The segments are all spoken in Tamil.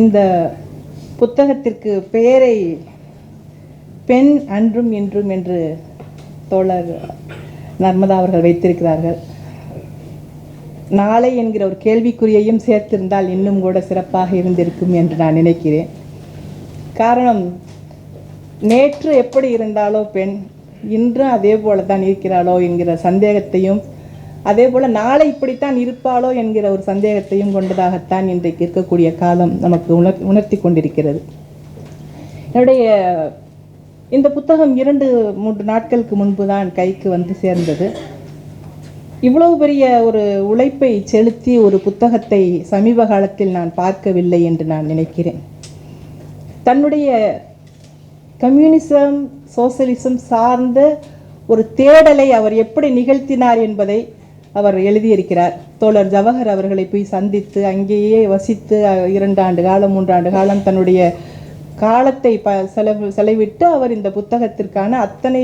இந்த புத்தகத்திற்கு பெயரை பெண் அன்றும் இன்றும் என்று தோழர் நர்மதா அவர்கள் வைத்திருக்கிறார்கள். நாளை என்கிற ஒரு கேள்விக்குறியையும் சேர்த்திருந்தால் இன்னும் கூட சிறப்பாக இருந்திருக்கும் என்று நான் நினைக்கிறேன். காரணம் நேற்று எப்படி இருந்தாலோ பெண் இன்றும் அதே போல தான் இருக்கிறாளோ என்கிற சந்தேகத்தையும் அதே போல் நாளை இப்படித்தான் இருப்பாளோ என்கிற ஒரு சந்தேகத்தையும் கொண்டதாகத்தான் இன்றைக்கு இருக்கக்கூடிய காலம் நமக்கு உணர் உணர்த்தி கொண்டிருக்கிறது. என்னுடைய இந்த புத்தகம் இரண்டு மூன்று நாட்களுக்கு முன்பு தான் கைக்கு வந்து சேர்ந்தது. இவ்வளவு பெரிய ஒரு உழைப்பை செலுத்தி ஒரு புத்தகத்தை சமீப காலத்தில் நான் பார்க்கவில்லை என்று நான் நினைக்கிறேன். தன்னுடைய கம்யூனிசம் சோசலிசம் சார்ந்த ஒரு தேடலை அவர் எப்படி நிகழ்த்தினார் என்பதை அவர் எழுதியிருக்கிறார். தோழர் ஜவஹர் அவர்களை போய் சந்தித்து அங்கேயே வசித்து இரண்டு ஆண்டு காலம் மூன்றாண்டு காலம் தன்னுடைய காலத்தை ப செலவு செலவிட்டு அவர் இந்த புத்தகத்திற்கான அத்தனை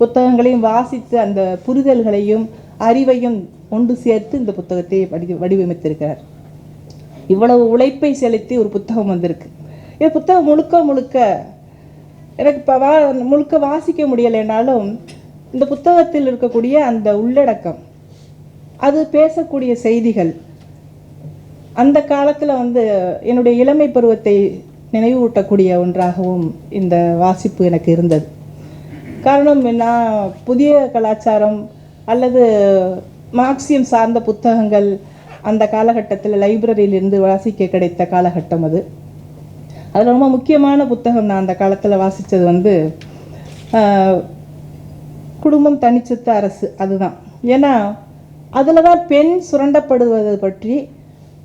புத்தகங்களையும் வாசித்து அந்த புரிதல்களையும் அறிவையும் கொண்டு சேர்த்து இந்த புத்தகத்தை வடி வடிவமைத்திருக்கிறார். இவ்வளவு உழைப்பை செலுத்தி ஒரு புத்தகம் வந்திருக்கு. இந்த புத்தகம் முழுக்க முழுக்க எனக்கு இப்போ வா முழுக்க வாசிக்க முடியலைனாலும் இந்த புத்தகத்தில் இருக்கக்கூடிய அந்த உள்ளடக்கம் அது பேசக்கூடிய செய்திகள். அந்த காலத்தில் வந்து என்னுடைய இளமை பருவத்தை நினைவூட்டக்கூடிய ஒன்றாகவும் இந்த வாசிப்பு எனக்கு இருந்தது. காரணம் நான் புதிய கலாச்சாரம் அல்லது மார்க்சியம் சார்ந்த புத்தகங்கள் அந்த காலகட்டத்தில் லைப்ரரியிலிருந்து வாசிக்க கிடைத்த காலகட்டம் அது. அதில் ரொம்ப முக்கியமான புத்தகம் நான் அந்த காலத்தில் வாசித்தது வந்து குடும்பம் தனிச்சத்து அரசு. அதுதான். ஏன்னா அதில் தான் பெண் சுரண்டப்படுவது பற்றி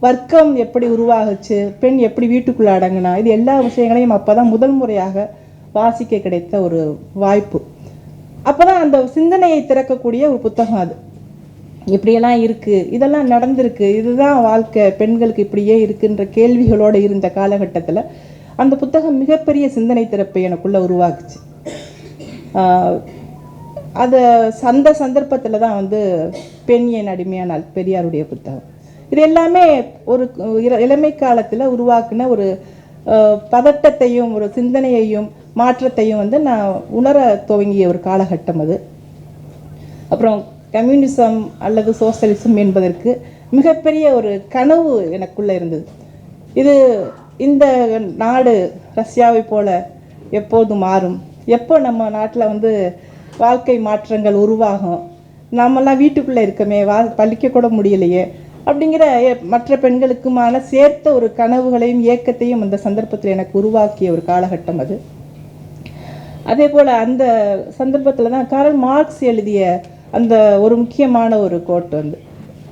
வர்க்கம் எப்படி உருவாகுச்சு பெண் எப்படி வீட்டுக்குள்ளே அடங்கினா இது எல்லா விஷயங்களையும் அப்போ தான் முதல் முறையாக வாசிக்க கிடைத்த ஒரு வாய்ப்பு. அப்போ தான் அந்த சிந்தனையை திறக்கக்கூடிய ஒரு புத்தகம் அது. இப்படியெல்லாம் இருக்குது இதெல்லாம் நடந்திருக்கு இதுதான் வாழ்க்கை பெண்களுக்கு இப்படியே இருக்குன்ற கேள்விகளோடு இருந்த காலகட்டத்தில் அந்த புத்தகம் மிகப்பெரிய சிந்தனை திறப்பை எனக்குள்ளே உருவாக்குச்சு. அதை அந்த சந்தர்ப்பத்தில் தான் வந்து பெண் என் அடிமையானால் பெரியாருடைய புத்தகம். இது எல்லாமே ஒரு இளமை காலத்தில் உருவாக்குன ஒரு பதட்டத்தையும் ஒரு சிந்தனையையும் மாற்றத்தையும் வந்து நான் உணர துவங்கிய ஒரு காலகட்டம் அது. அப்புறம் கம்யூனிசம் அல்லது சோசலிசம் என்பதற்கு மிகப்பெரிய ஒரு கனவு எனக்குள்ளே இருந்தது. இது இந்த நாடு ரஷ்யாவை போல எப்போது மாறும்? எப்போ நம்ம நாட்டில் வந்து வாழ்க்கை மாற்றங்கள் உருவாகும். நாமெல்லாம் வீட்டுக்குள்ளே இருக்கமே வா பழிக்க கூட முடியலையே. அப்படிங்கிற மற்ற பெண்களுக்குமான சேர்த்த ஒரு கனவுகளையும் ஏக்கத்தையும் அந்த சந்தர்ப்பத்தில் எனக்கு உருவாக்கிய ஒரு காலகட்டம் அது. அதே போல் அந்த சந்தர்ப்பத்தில் தான் காரல் மார்க்ஸ் எழுதிய அந்த ஒரு முக்கியமான ஒரு கோட் வந்து.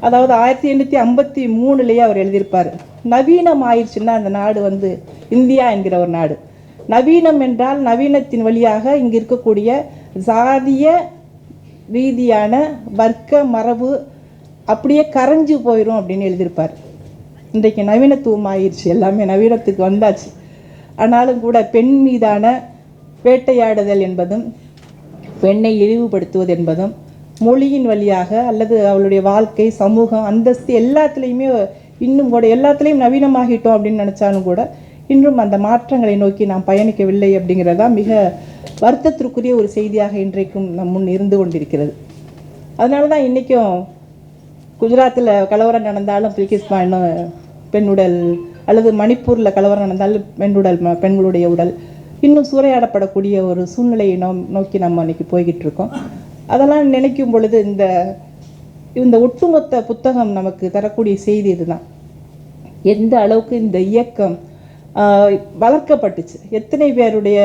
அதாவது ஆயிரத்தி எண்ணூற்றி ஐம்பத்தி மூணுலேயே அவர் எழுதியிருப்பார். நவீனம் ஆயிடுச்சுன்னா அந்த நாடு வந்து இந்தியா என்கிற ஒரு நாடு. நவீனம் என்றால் நவீனத்தின் வழியாக இங்கு இருக்கக்கூடிய சாதிய ரீதியான வர்க்க மரபு அப்படியே கரைஞ்சு போயிடும் அப்படின்னு எழுதியிருப்பார். இன்றைக்கு நவீனத்துவம் ஆயிடுச்சு எல்லாமே நவீனத்துக்கு வந்தாச்சு. ஆனாலும் கூட பெண் மீதான வேட்டையாடுதல் என்பதும் பெண்ணை இழிவுபடுத்துவது என்பதும் மொழியின் வழியாக அல்லது அவளுடைய வாழ்க்கை சமூகம் அந்தஸ்து எல்லாத்துலேயுமே இன்னும் கூட எல்லாத்துலேயும் நவீனமாகிட்டோம் அப்படின்னு நினச்சாலும் கூட இன்றும் அந்த மாற்றங்களை நோக்கி நாம் பயணிக்கவில்லை அப்படிங்கிறதா மிக வருத்தத்திற்குரிய ஒரு செய்தியாக இன்றைக்கும் நம் முன் இருந்து கொண்டிருக்கிறது. அதனால தான் இன்றைக்கும் குஜராத்தில் கலவரம் நடந்தாலும் பில்கிஸ்மா பெண் பெண்ணுடல் அல்லது மணிப்பூரில் கலவரம் நடந்தாலும் பெண்ணுடல் ம- பெண்களுடைய உடல் இன்னும் சூறையாடப்படக்கூடிய ஒரு சூழ்நிலையை நோ நோக்கி நம்ம அன்றைக்கி போய்கிட்டு இருக்கோம் அதெல்லாம் நினைக்கும் பொழுது இந்த இந்த ஒட்டுமொத்த புத்தகம் நமக்கு தரக்கூடிய செய்தி இதுதான். எந்த அளவுக்கு இந்த இயக்கம் வளர்க்கப்பட்டுச்சு. எத்தனை பேருடைய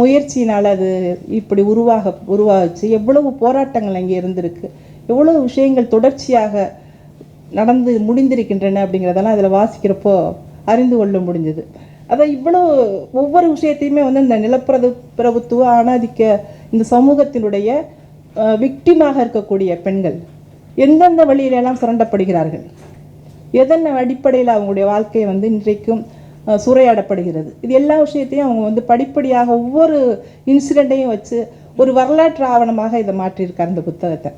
முயற்சியினால் அது இப்படி உருவாக உருவாச்சு? எவ்வளவு போராட்டங்கள் அங்கே இருந்திருக்கு? எவ்வளவு விஷயங்கள் தொடர்ச்சியாக நடந்து முடிந்திருக்கின்றன அப்படிங்கிறதெல்லாம் அதில் வாசிக்கிறப்போ அறிந்து கொள்ள முடிஞ்சது. அதை இவ்வளோ ஒவ்வொரு விஷயத்தையுமே வந்து இந்த நிலப்பிரது பிரபுத்துவ ஆணாதிக்க இந்த சமூகத்தினுடைய விக்டிமாக இருக்கக்கூடிய பெண்கள் எந்தெந்த வழியிலெல்லாம் சுரண்டப்படுகிறார்கள்? எதன் அடிப்படையில் அவங்களுடைய வாழ்க்கை வந்து இன்றைக்கும் சூறையாடப்படுகிறது. இது எல்லா விஷயத்தையும் அவங்க வந்து படிப்படியாக ஒவ்வொரு இன்சிடெண்ட்டையும் வச்சு ஒரு வரலாற்று ஆவணமாக இதை மாற்றியிருக்கார் இந்த புத்தகத்தை.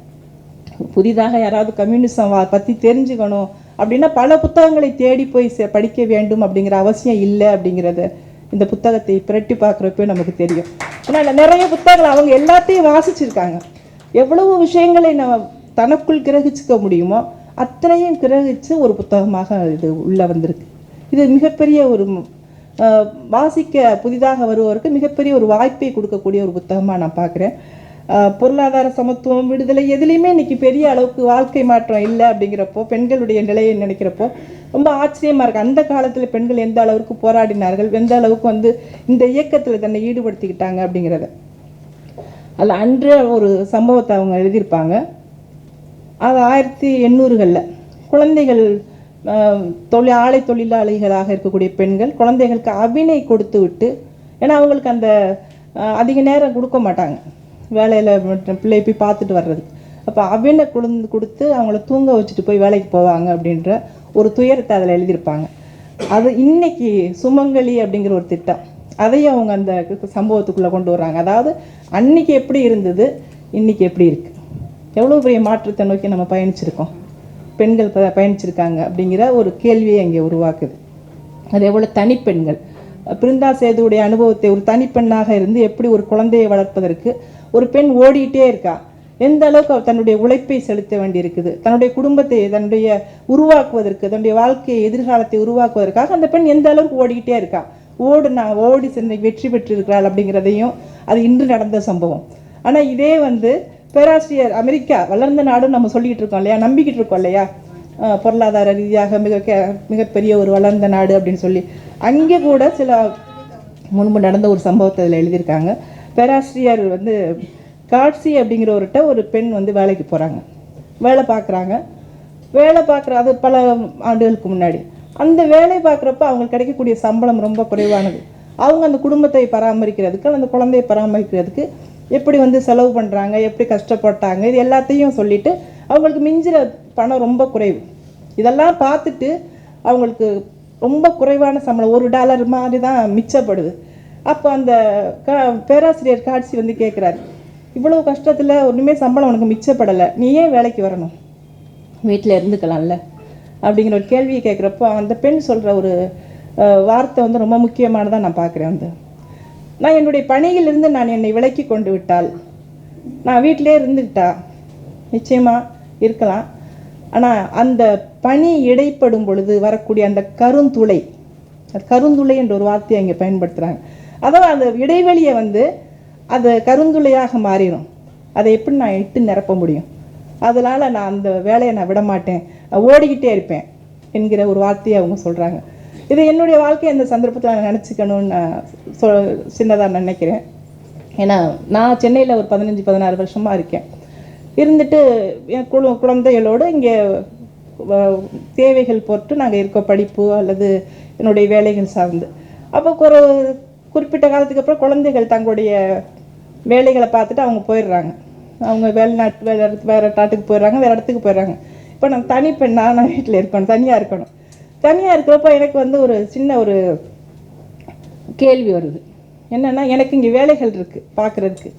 புதிதாக யாராவது கம்யூனிசம் பற்றி தெரிஞ்சுக்கணும் அப்படின்னா பல புத்தகங்களை தேடி போய் படிக்க வேண்டும் அப்படிங்கிற அவசியம் இல்லை அப்படிங்கிறத இந்த புத்தகத்தை பிரட்டி பார்க்குறப்போ நமக்கு தெரியும். ஆனால் நிறைய புத்தகங்கள் அவங்க எல்லாத்தையும் வாசிச்சிருக்காங்க. எவ்வளவு விஷயங்களை நம்ம தனக்குள் கிரகிச்சுக்க முடியுமோ அத்தனையும் கிரகிச்சு ஒரு புத்தகமாக இது உள்ளே வந்திருக்கு. இது மிகப்பெரிய ஒரு வாசிக்க புதிதாக வருவோருக்கு மிகப்பெரிய ஒரு வாய்ப்பை கொடுக்கக்கூடிய ஒரு புத்தகமாக நான் பார்க்குறேன் பொருளாதார சமத்துவம் விடுதலை எதுலேயுமே இன்றைக்கி பெரிய அளவுக்கு வாழ்க்கை மாற்றம் இல்லை அப்படிங்கிறப்போ பெண்களுடைய நிலையை நினைக்கிறப்போ ரொம்ப ஆச்சரியமாக இருக்குது அந்த காலத்தில் பெண்கள் எந்த அளவுக்கு போராடினார்கள் எந்த அளவுக்கு வந்து இந்த இயக்கத்தில் தன்னை ஈடுபடுத்திக்கிட்டாங்க அப்படிங்கிறத. அதில் அன்றே ஒரு சம்பவத்தை அவங்க எழுதியிருப்பாங்க. அது ஆயிரத்தி எண்ணூறுகளில். குழந்தைகள் தொழில் ஆலை தொழிலாளிகளாக இருக்கக்கூடிய பெண்கள் குழந்தைகளுக்கு அபினை கொடுத்து விட்டு ஏன்னா அவங்களுக்கு அந்த அதிக நேரம் கொடுக்க மாட்டாங்க. வேலையில் பிள்ளை போய் பார்த்துட்டு வர்றதுக்கு. அப்போ அபினை கொடுத்து கொடுத்து அவங்கள தூங்க வச்சுட்டு போய் வேலைக்கு போவாங்க அப்படின்ற ஒரு துயரத்தை அதில் எழுதியிருப்பாங்க. அது இன்னைக்கு சுமங்கலி அப்படிங்கிற ஒரு திட்டம். அதையும் அவங்க அந்த சம்பவத்துக்குள்ளே கொண்டு வர்றாங்க. அதாவது அன்னைக்கு எப்படி இருந்தது இன்னைக்கு எப்படி இருக்குது எவ்வளோ பெரிய மாற்றத்தை நோக்கி நம்ம பயணிச்சிருக்கோம்? பெண்கள் ப பயணிச்சிருக்காங்க அப்படிங்கிற ஒரு கேள்வியை அங்கே உருவாக்குது. அதே போல் தனிப்பெண்கள் பிருந்தா சேதுவுடைய அனுபவத்தை ஒரு தனிப்பெண்ணாக இருந்து எப்படி ஒரு குழந்தையை வளர்ப்பதற்கு ஒரு பெண் ஓடிட்டே இருக்கா? எந்த அளவுக்கு தன்னுடைய உழைப்பை செலுத்த வேண்டியிருக்குது? தன்னுடைய குடும்பத்தை தன்னுடைய உருவாக்குவதற்கு தன்னுடைய வாழ்க்கையை எதிர்காலத்தை உருவாக்குவதற்காக அந்த பெண் எந்த அளவுக்கு ஓடிக்கிட்டே இருக்கா? ஓடுனா ஓடி சென்று வெற்றி பெற்றிருக்கிறாள் அப்படிங்கிறதையும் அது இன்று நடந்த சம்பவம். ஆனால் இதே வந்து பேராசிரியர் அமெரிக்கா வளர்ந்த நாடுன்னு நம்ம சொல்லிக்கிட்டு இருக்கோம் இல்லையா? நம்பிக்கிட்டு இருக்கோம் இல்லையா? பொருளாதார ரீதியாக மிக மிகப்பெரிய ஒரு வளர்ந்த நாடு அப்படின்னு சொல்லி. அங்கே கூட சில முன்பு நடந்த ஒரு சம்பவத்தை அதில் எழுதியிருக்காங்க. பேராசிரியர் வந்து காட்சி அப்படிங்கிறவர்கிட்ட ஒரு பெண் வந்து வேலைக்கு போகிறாங்க வேலை பார்க்குறாங்க. வேலை பார்க்குற அது பல ஆண்டுகளுக்கு முன்னாடி. அந்த வேலை பார்க்குறப்ப அவங்களுக்கு கிடைக்கக்கூடிய சம்பளம் ரொம்ப குறைவானது. அவங்க அந்த குடும்பத்தை பராமரிக்கிறதுக்கு அந்த குழந்தையை பராமரிக்கிறதுக்கு எப்படி வந்து செலவு பண்ணுறாங்க எப்படி கஷ்டப்பட்டாங்க இது எல்லாத்தையும் சொல்லிவிட்டு அவங்களுக்கு மிஞ்சிற பணம் ரொம்ப குறைவு. இதெல்லாம் பார்த்துட்டு அவங்களுக்கு ரொம்ப குறைவான சம்பளம் ஒரு டாலர் மாதிரி தான் மிச்சப்படுது. அப்போ அந்த க பேராசிரியர் காட்சி வந்து கேட்குறாரு இவ்வளோ கஷ்டத்தில் ஒன்றுமே சம்பளம் உனக்கு மிச்சப்படலை நீ ஏன் வேலைக்கு வரணும்? வீட்டில் இருந்துக்கலாம்ல அப்படிங்கிற ஒரு கேள்வியை கேட்குறப்போ அந்த பெண் சொல்கிற ஒரு வார்த்தை வந்து ரொம்ப முக்கியமானதாக நான் பார்க்குறேன் வந்து. நான் என்னுடைய பணியிலிருந்து நான் என்னை விலக்கி கொண்டு விட்டால் நான் வீட்டிலே இருந்துக்கிட்டா நிச்சயமாக இருக்கலாம். ஆனால் அந்த பணி இடைப்படும் பொழுது வரக்கூடிய அந்த கருந்துளை கருந்துளை என்ற ஒரு வார்த்தையை இங்கே பயன்படுத்துகிறாங்க அதாவது அந்த இடைவெளியை வந்து அது கருந்துளையாக மாறிடும். அதை எப்படி நான் இட்டு நிரப்ப முடியும்? அதனால் நான் அந்த வேலையை நான் விட மாட்டேன் ஓடிக்கிட்டே இருப்பேன் என்கிற ஒரு வார்த்தையை அவங்க சொல்கிறாங்க இது என்னுடைய வாழ்க்கை அந்த சந்தர்ப்பத்தில் நான் நினச்சிக்கணும்னு நான் சொ சின்னதாக நினைக்கிறேன். ஏன்னா நான் சென்னையில் ஒரு பதினஞ்சு பதினாறு வருஷமாக இருக்கேன். இருந்துட்டு என் குழு குழந்தைகளோடு இங்கே தேவைகள் பொறுத்து நாங்கள் இருக்கோம் படிப்பு அல்லது என்னுடைய வேலைகள் சார்ந்து. அப்போ ஒரு குறிப்பிட்ட காலத்துக்கு அப்புறம் குழந்தைகள் தங்களுடைய வேலைகளை பார்த்துட்டு அவங்க போயிடுறாங்க. அவங்க வெளிநாட்டு வேறு இடத்து வேறு நாட்டுக்கு போயிடுறாங்க வேறு இடத்துக்கு போயிடுறாங்க. இப்போ நான் தனி பெண்ணா நான் வீட்டில் இருக்கணும் தனியாக இருக்கணும். தனியாக இருக்கிறப்ப எனக்கு வந்து ஒரு சின்ன ஒரு கேள்வி வருது. என்னென்னா எனக்கு இங்கே வேலைகள் இருக்குது பார்க்குறதுக்கு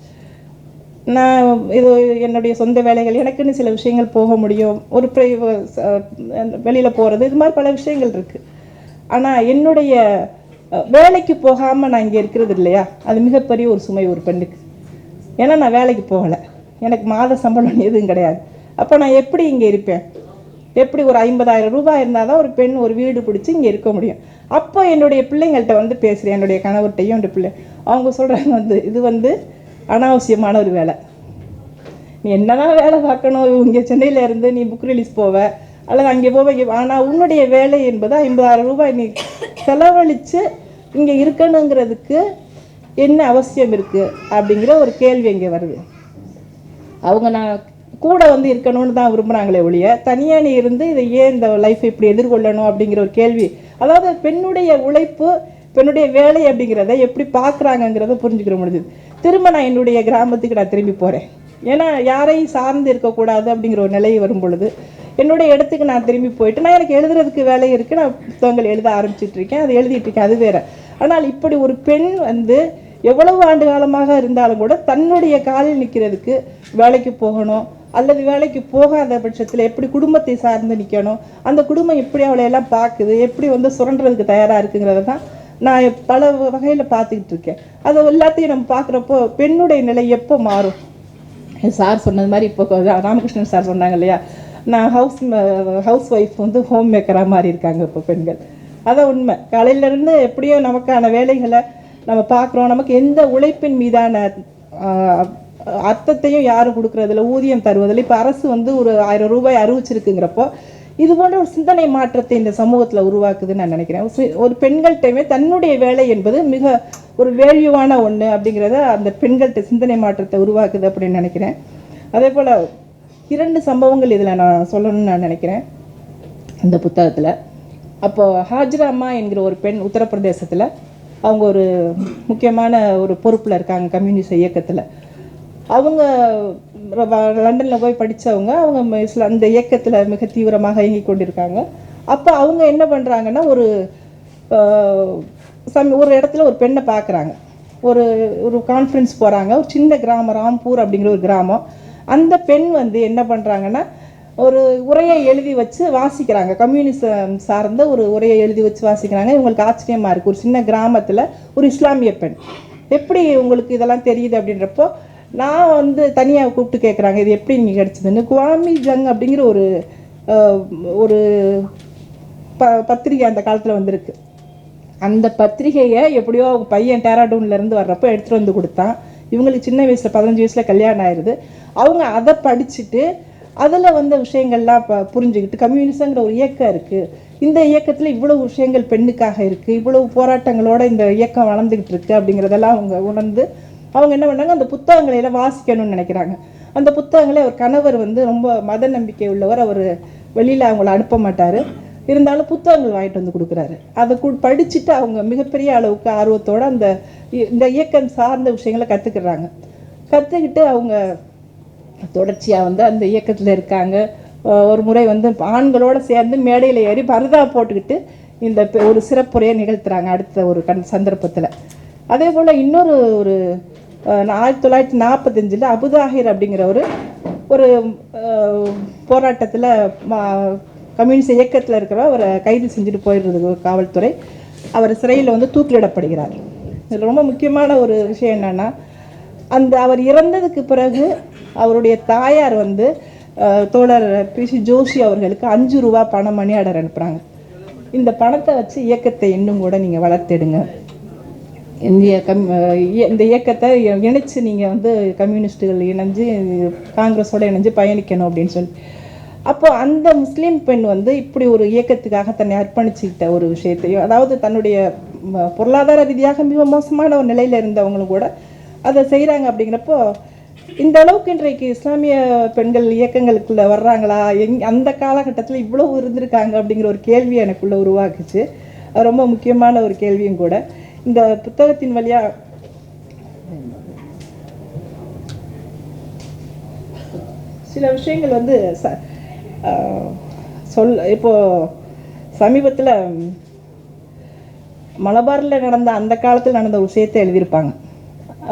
நான் இது என்னுடைய சொந்த வேலைகள் எனக்குன்னு சில விஷயங்கள் போக முடியும். ஒரு வெளியில் போகிறது இது மாதிரி பல விஷயங்கள் இருக்குது ஆனால் என்னுடைய வேலைக்கு போகாமல் நான் இங்கே இருக்கிறது இல்லையா? அது மிகப்பெரிய ஒரு சுமை ஒரு பெண்ணுக்கு. ஏன்னா நான் வேலைக்கு போகலை. எனக்கு மாத சம்பளம் எதுவும் கிடையாது. அப்போ நான் எப்படி இங்கே இருப்பேன்? எப்படி ஒரு ஐம்பதாயிரம் ரூபாய் இருந்தால் தான் ஒரு பெண் ஒரு வீடு பிடிச்சி இங்கே இருக்க முடியும். அப்போ என்னுடைய பிள்ளைங்கள்ட்ட வந்து பேசுகிறேன் என்னுடைய கணவர்கிட்டையும் என்னுடைய பிள்ளை. அவங்க சொல்கிறாங்க வந்து இது வந்து அனாவசியமான ஒரு வேலை. நீ என்னதான் வேலை பார்க்கணும்? இங்கே சென்னையில் இருந்து நீ புக் ரிலீஸ் போவ. அல்லது அங்கே போவ. இங்கே ஆனால் உன்னுடைய வேலை என்பது ஐம்பதாயிரம் ரூபாய். நீ செலவழித்து இங்கே இருக்கணுங்கிறதுக்கு என்ன அவசியம் இருக்குது அப்படிங்கிற ஒரு கேள்வி இங்கே வருது. அவங்க நான் கூட வந்து இருக்கணும்னு தான் விரும்புகிறாங்களே ஒழிய தனியாக நீ இருந்து இதை ஏன் இந்த லைஃப்பை இப்படி எதிர்கொள்ளணும் அப்படிங்கிற ஒரு கேள்வி. அதாவது பெண்ணுடைய உழைப்பு பெண்ணுடைய வேலை அப்படிங்கிறத எப்படி பார்க்குறாங்கங்கிறத புரிஞ்சுக்கிற முடிஞ்சுது. திரும்ப நான் என்னுடைய கிராமத்துக்கு நான் திரும்பி போகிறேன் ஏன்னா யாரையும் சார்ந்து இருக்கக்கூடாது அப்படிங்கிற ஒரு நிலை வரும் பொழுது என்னுடைய இடத்துக்கு நான் திரும்பி போயிட்டு நான் எனக்கு எழுதுறதுக்கு வேலை இருக்குது நான் புத்தகங்கள் எழுத ஆரம்பிச்சிட்டு இருக்கேன். அதை எழுதிட்டு இருக்கேன். அது வேற. ஆனால் இப்படி ஒரு பெண் வந்து எவ்வளவு ஆண்டு காலமாக இருந்தாலும் கூட தன்னுடைய காலில் நிற்கிறதுக்கு வேலைக்கு போகணும். அல்லது வேலைக்கு போகாத பட்சத்தில் எப்படி குடும்பத்தை சார்ந்து நிற்கணும் அந்த குடும்பம் எப்படி அவளை எல்லாம் பார்க்குது எப்படி வந்து சுரண்டுறதுக்கு தயாராக இருக்குங்கிறத தான் நான் பல வகையில் பார்த்துக்கிட்டு இருக்கேன். அதை எல்லாத்தையும் நம்ம பார்க்குறப்போ பெண்ணுடைய நிலை எப்போ மாறும்? சார் சொன்னது மாதிரி இப்போ ராமகிருஷ்ணன் சார் சொன்னாங்க இல்லையா? நான் ஹவுஸ் ஹவுஸ் ஒய்ஃப் வந்து ஹோம் மேக்கராக மாறி இருக்காங்க இப்போ பெண்கள். அதான் உண்மை. காலையிலேருந்து எப்படியோ நமக்கான வேலைகளை நம்ம பார்க்குறோம். நமக்கு எந்த உழைப்பின் மீதான அர்த்தத்தையும் யாரும் கொடுக்கறதில்ல ஊதியம் தருவதில்லை. இப்போ அரசு வந்து ஒரு ஆயிரம் ரூபாய் அறிவிச்சிருக்குங்கிறப்போ இது போன்ற ஒரு சிந்தனை மாற்றத்தை இந்த சமூகத்தில் உருவாக்குதுன்னு நான் நினைக்கிறேன். ஒரு பெண்கள்கிட்டயுமே தன்னுடைய வேலை என்பது மிக ஒரு வேல்யூவான ஒன்று அப்படிங்கிறத அந்த பெண்கள்கிட்ட சிந்தனை மாற்றத்தை உருவாக்குது அப்படின்னு நினைக்கிறேன். அதே போல் இரண்டு சம்பவங்கள் இதில் நான் சொல்லணும்னு நான் நினைக்கிறேன். இந்த புத்தகத்தில். அப்போது ஹாஜ்ரா அம்மா என்கிற ஒரு பெண் உத்தரப்பிரதேசத்தில் அவங்க ஒரு முக்கியமான ஒரு பொறுப்பில் இருக்காங்க கம்யூனிஸ்ட் இயக்கத்தில். அவங்க லண்டனில் போய் படித்தவங்க அவங்க இஸ்ல அந்த இயக்கத்தில் மிக தீவிரமாக இயங்கி கொண்டிருக்காங்க. அப்போ அவங்க என்ன பண்ணுறாங்கன்னா ஒரு சம் ஒரு இடத்துல ஒரு பெண்ணை பார்க்குறாங்க ஒரு ஒரு கான்ஃபரன்ஸ் போகிறாங்க ஒரு சின்ன கிராமம் ராம்பூர் அப்படிங்கிற ஒரு கிராமம். அந்த பெண் வந்து என்ன பண்ணுறாங்கன்னா ஒரு உரையை எழுதி வச்சு வாசிக்கிறாங்க. கம்யூனிசம் சார்ந்த ஒரு உரையை எழுதி வச்சு வாசிக்கிறாங்க. இவங்களுக்கு ஆச்சரியமாக இருக்குது ஒரு சின்ன கிராமத்தில் ஒரு இஸ்லாமிய பெண். எப்படி உங்களுக்கு இதெல்லாம் தெரியுது அப்படின்றப்போ நான் வந்து தனியாக கூப்பிட்டு கேட்குறாங்க இது எப்படி நீங்கள் கிடச்சிதுன்னு குவாமி ஜங் அப்படிங்கிற ஒரு ஒரு ப பத்திரிகை அந்த காலத்தில் வந்திருக்கு. அந்த பத்திரிகையை எப்படியோ அவங்க பையன் டேராடூன்லேருந்து வர்றப்போ எடுத்துகிட்டு வந்து கொடுத்தான். இவங்களுக்கு சின்ன வயசில் பதினஞ்சு வயசில் கல்யாணம் ஆயிடுது அவங்க அதை படிச்சுட்டு அதில் வந்த விஷயங்கள்லாம் ப புரிஞ்சுக்கிட்டு கம்யூனிசங்கிற ஒரு இயக்கம் இருக்குது இந்த இயக்கத்தில் இவ்வளவு விஷயங்கள் பெண்ணுக்காக இருக்குது இவ்வளவு போராட்டங்களோட இந்த இயக்கம் வளர்ந்துக்கிட்டு இருக்குது அப்படிங்கிறதெல்லாம் அவங்க உணர்ந்து அவங்க என்ன பண்ணாங்க அந்த புத்தகங்களை எல்லாம் வாசிக்கணும்னு நினைக்கிறாங்க. அந்த புத்தகங்களை அவர் கணவர் வந்து ரொம்ப மத நம்பிக்கை உள்ளவர் அவர் வெளியில் அவங்கள அனுப்ப மாட்டார். இருந்தாலும் புத்தகங்கள் வாங்கிட்டு வந்து கொடுக்குறாரு. அதை கு படிச்சுட்டு அவங்க மிகப்பெரிய அளவுக்கு ஆர்வத்தோடு அந்த இ- இந்த இயக்கம் சார்ந்த விஷயங்களை கற்றுக்கிறாங்க கற்றுக்கிட்டு அவங்க தொடர்ச்சியாக வந்து அந்த இயக்கத்தில் இருக்காங்க. ஒரு முறை வந்து ஆண்களோட சேர்ந்து மேடையில் ஏறி பரதா போட்டுக்கிட்டு இந்த பெ- ஒரு சிறப்புரையை நிகழ்த்துறாங்க அடுத்த ஒரு கண் சந்தர்ப்பத்தில். அதே போல் இன்னொரு ஒரு ஆயிரத்தி தொள்ளாயிரத்தி நாற்பத்தஞ்சில் அபுதாஹிர் அப்படிங்கிறவர் ஒரு போராட்டத்தில் கம்யூனிஸ்ட் இயக்கத்தில் இருக்கிற அவரை கைது செஞ்சுட்டு போயிடுறது காவல்துறை. அவர் சிறையில் வந்து தூக்கிலிடப்படுகிறார். இதில் ரொம்ப முக்கியமான ஒரு விஷயம் என்னென்னா அந்த அவர் இறந்ததுக்கு பிறகு அவருடைய தாயார் வந்து தோழர் பிசி ஜோஷி அவர்களுக்கு அஞ்சு ரூபா பணம் மணி ஆர்டர் அனுப்புகிறாங்க இந்த பணத்தை வச்சு இயக்கத்தை இன்னும் கூட நீங்கள் வளர்த்தெடுங்க இந்திய கம் இய- இந்த இயக்கத்தை இணைச்சு நீங்கள் வந்து கம்யூனிஸ்ட்டுகள் இணைஞ்சு காங்கிரஸோட இணைஞ்சு பயணிக்கணும் அப்படின்னு சொல்லி. அப்போ அந்த முஸ்லீம் பெண் வந்து இப்படி ஒரு இயக்கத்துக்காக தன்னை அர்ப்பணிச்சுக்கிட்ட ஒரு விஷயத்தையும் அதாவது தன்னுடைய பொருளாதார ரீதியாக மிக மோசமான ஒரு நிலையில் இருந்தவங்களும் கூட அதை செய்கிறாங்க அப்படிங்கிறப்போ இந்த அளவுக்கு இன்றைக்கு இஸ்லாமிய பெண்கள் இயக்கங்களுக்குள்ளே வர்றாங்களா? எங் அந்த காலகட்டத்தில் இவ்வளோ இருந்திருக்காங்க அப்படிங்கிற ஒரு கேள்வி எனக்குள்ளே உருவாக்குச்சு. அது ரொம்ப முக்கியமான ஒரு கேள்வியும் கூட. இந்த புத்தகத்தின் வழியா சில விஷயங்கள் வந்து ச சொல் இப்போ சமீபத்தில் மலபாரில் நடந்த அந்த காலத்தில் நடந்த விஷயத்தை எழுதியிருப்பாங்க.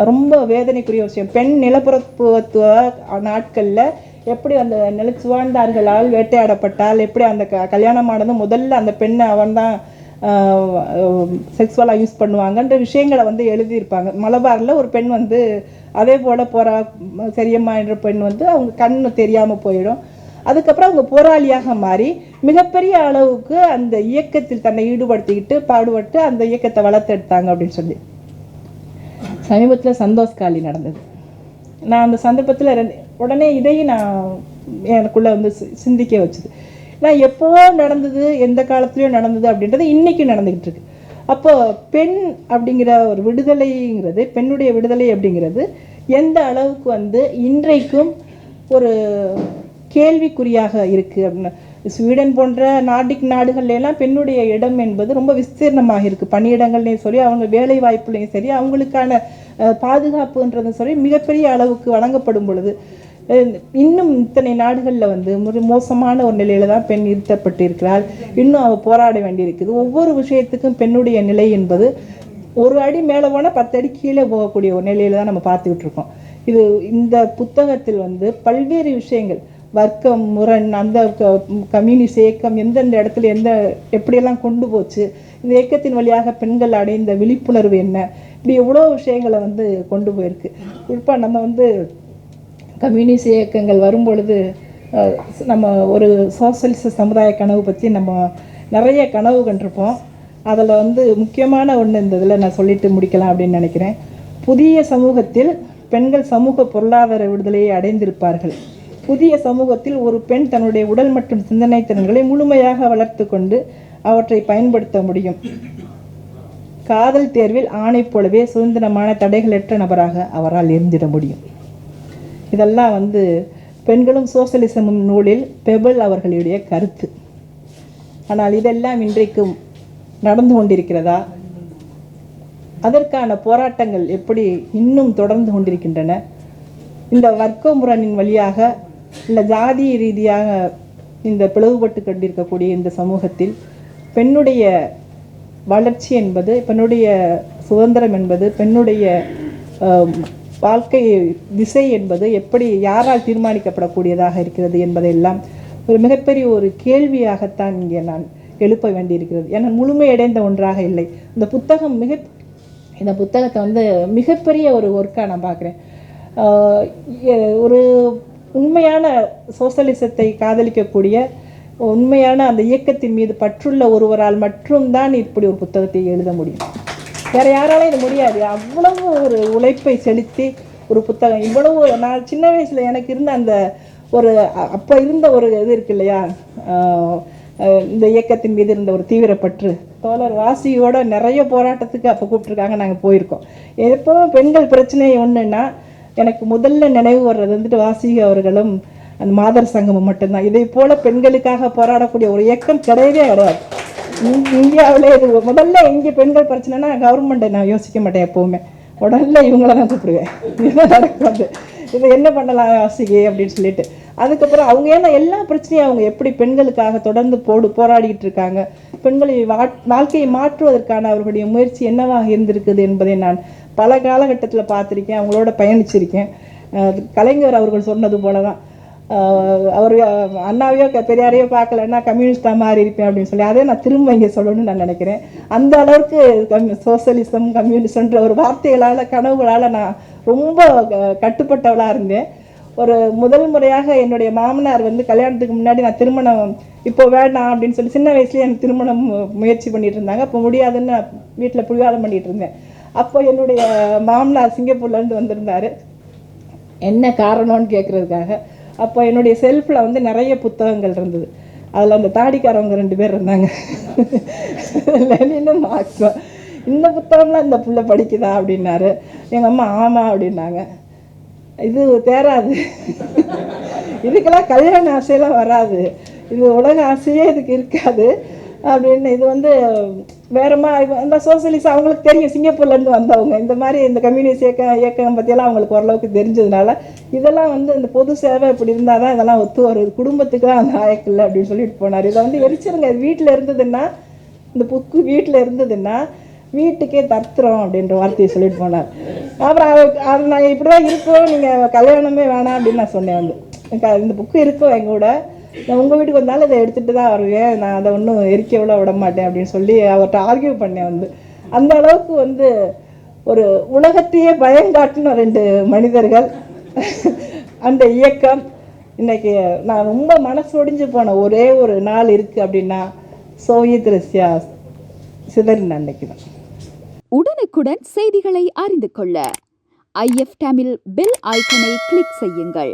ரொம்ப வேதனைக்குரிய விஷயம். பெண் நிலப்பரப்புவத்துவ நாட்களில் எப்படி அந்த நிலச்சுவாழ்ந்தார்களால் வேட்டையாடப்பட்டால் எப்படி அந்த க கல்யாணம் ஆனது முதல்ல அந்த பெண்ணை அவன் தான் செக்ஸுவலாக யூஸ் பண்ணுவாங்கன்ற விஷயங்களை வந்து எழுதியிருப்பாங்க. மலபாரில் ஒரு பெண் வந்து அதே போல் போரா சரியம்மா என்ற பெண் வந்து அவங்க கண்ணு தெரியாமல் போயிடும். அதுக்கப்புறம் அவங்க போராளியாக மாறி மிகப்பெரிய அளவுக்கு அந்த இயக்கத்தில் தன்னை ஈடுபடுத்திக்கிட்டு பாடுபட்டு அந்த இயக்கத்தை வளர்த்தெடுத்தாங்க அப்படின்னு சொல்லி. சமீபத்தில் சந்தோஷ் காலி நடந்தது. நான் அந்த சந்தர்ப்பத்தில் உடனே இதையும் நான் எனக்குள்ளே வந்து சி- சிந்திக்க வச்சுது. நான் எப்போவோ நடந்தது எந்த காலத்துலையும் நடந்தது அப்படின்றது இன்றைக்கும் நடந்துக்கிட்டு இருக்கு. அப்போ பெண் அப்படிங்கிற ஒரு விடுதலைங்கிறது பெண்ணுடைய விடுதலை அப்படிங்கிறது எந்த அளவுக்கு வந்து இன்றைக்கும் ஒரு கேள்விக்குறியாக இருக்கு அப்படின்னு ஸ்வீடன் போன்ற நாட்டிக் நாடுகள்லாம் பெண்ணுடைய இடம் என்பது ரொம்ப விஸ்தீர்ணமாக இருக்குது பணியிடங்கள்லையும் சரி அவங்க வேலை வாய்ப்புலையும் சரி அவங்களுக்கான பாதுகாப்புன்றதும் சரி மிகப்பெரிய அளவுக்கு வழங்கப்படும் பொழுது இன்னும் இத்தனை நாடுகளில் வந்து ஒரு மோசமான ஒரு நிலையில தான் பெண் இருத்தப்பட்டு இன்னும் அவள் போராட வேண்டியிருக்குது. ஒவ்வொரு விஷயத்துக்கும் பெண்ணுடைய நிலை என்பது ஒரு அடி மேலே போனால் பத்து அடி கீழே போகக்கூடிய ஒரு நிலையில தான் நம்ம பார்த்துக்கிட்டு இருக்கோம். இது இந்த புத்தகத்தில் வந்து பல்வேறு விஷயங்கள். வர்க்கம் முரண் அந்த கம்யூனிஸ்ட் இயக்கம் எந்தெந்த இடத்துல எந்த எப்படியெல்லாம் கொண்டு போச்சு இந்த இயக்கத்தின் வழியாக பெண்கள் அடைந்த விழிப்புணர்வு என்ன இப்படி எவ்வளோ விஷயங்களை வந்து கொண்டு போயிருக்கு. குறிப்பாக நம்ம வந்து கம்யூனிஸ்ட் இயக்கங்கள் வரும்பொழுது நம்ம ஒரு சோசலிச சமுதாய கனவு பற்றி நம்ம நிறைய கனவு கண்டிருப்போம். அதில் வந்து முக்கியமான ஒன்று இந்த இதில் நான் சொல்லிட்டு முடிக்கலாம் அப்படின்னு நினைக்கிறேன். புதிய சமூகத்தில் பெண்கள் சமூக பொருளாதார விடுதலையை அடைந்திருப்பார்கள். புதிய சமூகத்தில் ஒரு பெண் தன்னுடைய உடல் மற்றும் சிந்தனை திறன்களை முழுமையாக வளர்த்து கொண்டு அவற்றை பயன்படுத்த முடியும். காதல் தேர்வில் ஆணை போலவே சுதந்திரமான தடைகளற்ற நபராக அவரால் இருந்திட முடியும். இதெல்லாம் வந்து பெண்களும் சோசலிசமும் நூலில் பெபல் அவர்களுடைய கருத்து. ஆனால் இதெல்லாம் இன்றைக்கும் நடந்து கொண்டிருக்கிறதா? அதற்கான போராட்டங்கள் எப்படி இன்னும் தொடர்ந்து கொண்டிருக்கின்றன? இந்த வர்க்க முரணின் வழியாக இல்லை ஜாதி ரீதியாக இந்த பிளவுபட்டு கொண்டிருக்கக்கூடிய இந்த சமூகத்தில் பெண்ணுடைய வளர்ச்சி என்பது பெண்ணுடைய சுதந்திரம் என்பது பெண்ணுடைய வாழ்க்கை திசை என்பது எப்படி யாரால் தீர்மானிக்கப்படக்கூடியதாக இருக்கிறது என்பதையெல்லாம் ஒரு மிகப்பெரிய ஒரு கேள்வியாகத்தான் இங்கே நான் எழுப்ப வேண்டியிருக்கிறது. ஏன்னா முழுமையடைந்த ஒன்றாக இல்லை. இந்த புத்தகம் மிக இந்த புத்தகத்தை வந்து மிகப்பெரிய ஒரு ஒர்க்காக நான் பார்க்குறேன். ஒரு உண்மையான சோசலிசத்தை காதலிக்கக்கூடிய உண்மையான அந்த இயக்கத்தின் மீது பற்றுள்ள ஒருவரால் மட்டும்தான் இப்படி ஒரு புத்தகத்தை எழுத முடியும். வேற யாராலும் இது முடியாது. அவ்வளவு ஒரு உழைப்பை செலுத்தி ஒரு புத்தகம். இவ்வளவு நான் சின்ன வயசுல எனக்கு இருந்த அந்த ஒரு அப்போ இருந்த ஒரு இது இருக்கு இல்லையா? இந்த இயக்கத்தின் மீது இருந்த ஒரு தீவிரப்பற்று. தோழர் வாசியோட நிறைய போராட்டத்துக்கு அப்போ கூப்பிட்டுருக்காங்க. நாங்கள் போயிருக்கோம். எப்போவும் பெண்கள் பிரச்சனை ஒன்றுன்னா எனக்கு முதல்ல நினைவு வர்றது வந்துட்டு வாசிக அவர்களும் அந்த மாதர் சங்கமம் மட்டும்தான். இதை போல பெண்களுக்காக போராடக்கூடிய ஒரு இயக்கம் கிடையவே கிடையாது. இந்தியாவிலே இது முதல்ல இங்கே பெண்கள் பிரச்சனைனா கவர்மெண்ட்டை நான் யோசிக்க மாட்டேன் எப்போவுமே. உடனே இவங்கள தான் கூப்பிடுவேன். இது நடக்காது? இதை என்ன பண்ணலாம் வாசிகை அப்படின்னு சொல்லிட்டு. அதுக்கப்புறம் அவங்க ஏன்னா எல்லா பிரச்சனையும் அவங்க எப்படி பெண்களுக்காக தொடர்ந்து போடு போராடிக்கிட்டு இருக்காங்க. பெண்களை வா- வாழ்க்கையை மாற்றுவதற்கான அவர்களுடைய முயற்சி என்னவாக இருந்திருக்குது என்பதை நான் பல காலகட்டத்தில் பார்த்துருக்கேன். அவங்களோட பயணிச்சிருக்கேன். கலைஞர் அவர்கள் சொன்னது போல தான் அவர் அண்ணாவையோ பெரியாரையோ பார்க்கலன்னா கம்யூனிஸ்டாக மாறி இருப்பேன் அப்படின்னு சொல்லி அதே நான் திரும்ப இங்கே சொல்லணும்னு நான் நினைக்கிறேன். அந்த அளவுக்கு கம் சோசலிசம் கம்யூனிசம்ன்ற ஒரு வார்த்தைகளால் கனவுகளால் நான் ரொம்ப க- கட்டுப்பட்டவளாக இருந்தேன். ஒரு முதல் முறையாக என்னுடைய மாமனார் வந்து கல்யாணத்துக்கு முன்னாடி நான் திருமணம் இப்போ வேண்டாம் அப்படின்னு சொல்லி சின்ன வயசுலேயே எனக்கு திருமணம் முயற்சி பண்ணிட்டு இருந்தாங்க. அப்போ முடியாதுன்னு வீட்டில் புரிவாதம் பண்ணிட்டு இருந்தேன். அப்போ என்னுடைய மாமனார் சிங்கப்பூர்லேருந்து வந்திருந்தாரு. என்ன காரணம்னு கேட்குறதுக்காக அப்போ என்னுடைய செல்ஃபில் வந்து நிறைய புத்தகங்கள் இருந்தது. அதில் அந்த தாடிக்காரவங்க ரெண்டு பேர் இருந்தாங்க. லெனினும் மார்க்ஸும் இந்த புத்தகம்லாம் இந்த புள்ள படிக்குதா அப்படின்னாரு. எங்கள் அம்மா ஆமாம் அப்படின்னாங்க. இது தேராது. இதுக்கெல்லாம் கல்யாண ஆசையெல்லாம் வராது. இது உலக ஆசையே இதுக்கு இருக்காது. அப்படின்னு இது வந்து வேறமா இந்த சோசியலிஸ்ட் அவங்களுக்கு தெரியும் சிங்கப்பூர்லேருந்து வந்தவங்க. இந்த மாதிரி இந்த கம்யூனிஸ்ட் இயக்கம் இயக்கம் பற்றியெல்லாம் அவங்களுக்கு ஓரளவுக்கு தெரிஞ்சதுனால இதெல்லாம் வந்து இந்த பொது சேவை இப்படி இருந்தால் தான் இதெல்லாம் ஒத்து வருது குடும்பத்துக்கு தான் அந்த ஆயக்கில்லை அப்படின்னு சொல்லிட்டு போனார். இதை வந்து எரிச்சிருங்க. வீட்டில் இருந்ததுன்னா இந்த புக்கு வீட்டில் இருந்ததுன்னா வீட்டுக்கே தத்துறோம் அப்படின்ற வார்த்தையை சொல்லிட்டு போனார். அப்புறம் அவ- அது நாங்கள் இப்படி தான் இருக்கோம் நீங்கள் கல்யாணமே வேணாம் அப்படின்னு நான் சொன்னேன் வந்து. எனக்கு இந்த புக்கு இருக்கும் எங்கூட நான் உங்கள் வீட்டுக்கு வந்தாலும் அதை எடுத்துகிட்டு தான் வருவேன். நான் அதை ஒன்றும் எரிக்க விட விட மாட்டேன் அப்படின்னு சொல்லி அவர்கிட்ட ஆர்கியூ பண்ணேன் வந்து. அந்த அளவுக்கு வந்து ஒரு உலகத்தையே பயங்காட்டின ரெண்டு மனிதர்கள். அந்த இயக்கம். இன்னைக்கு நான் ரொம்ப மனசு ஒடிஞ்சு போன ஒரே ஒரு நாள் இருக்குது அப்படின்னா சோவியத் ரஷ்யா சிதறின அன்னைக்கு தான். உடனுக்குடன் செய்திகளை அறிந்து கொள்ள ஐஎஃப் டேமில் பெல் ஐக்கனை கிளிக் செய்யுங்கள்.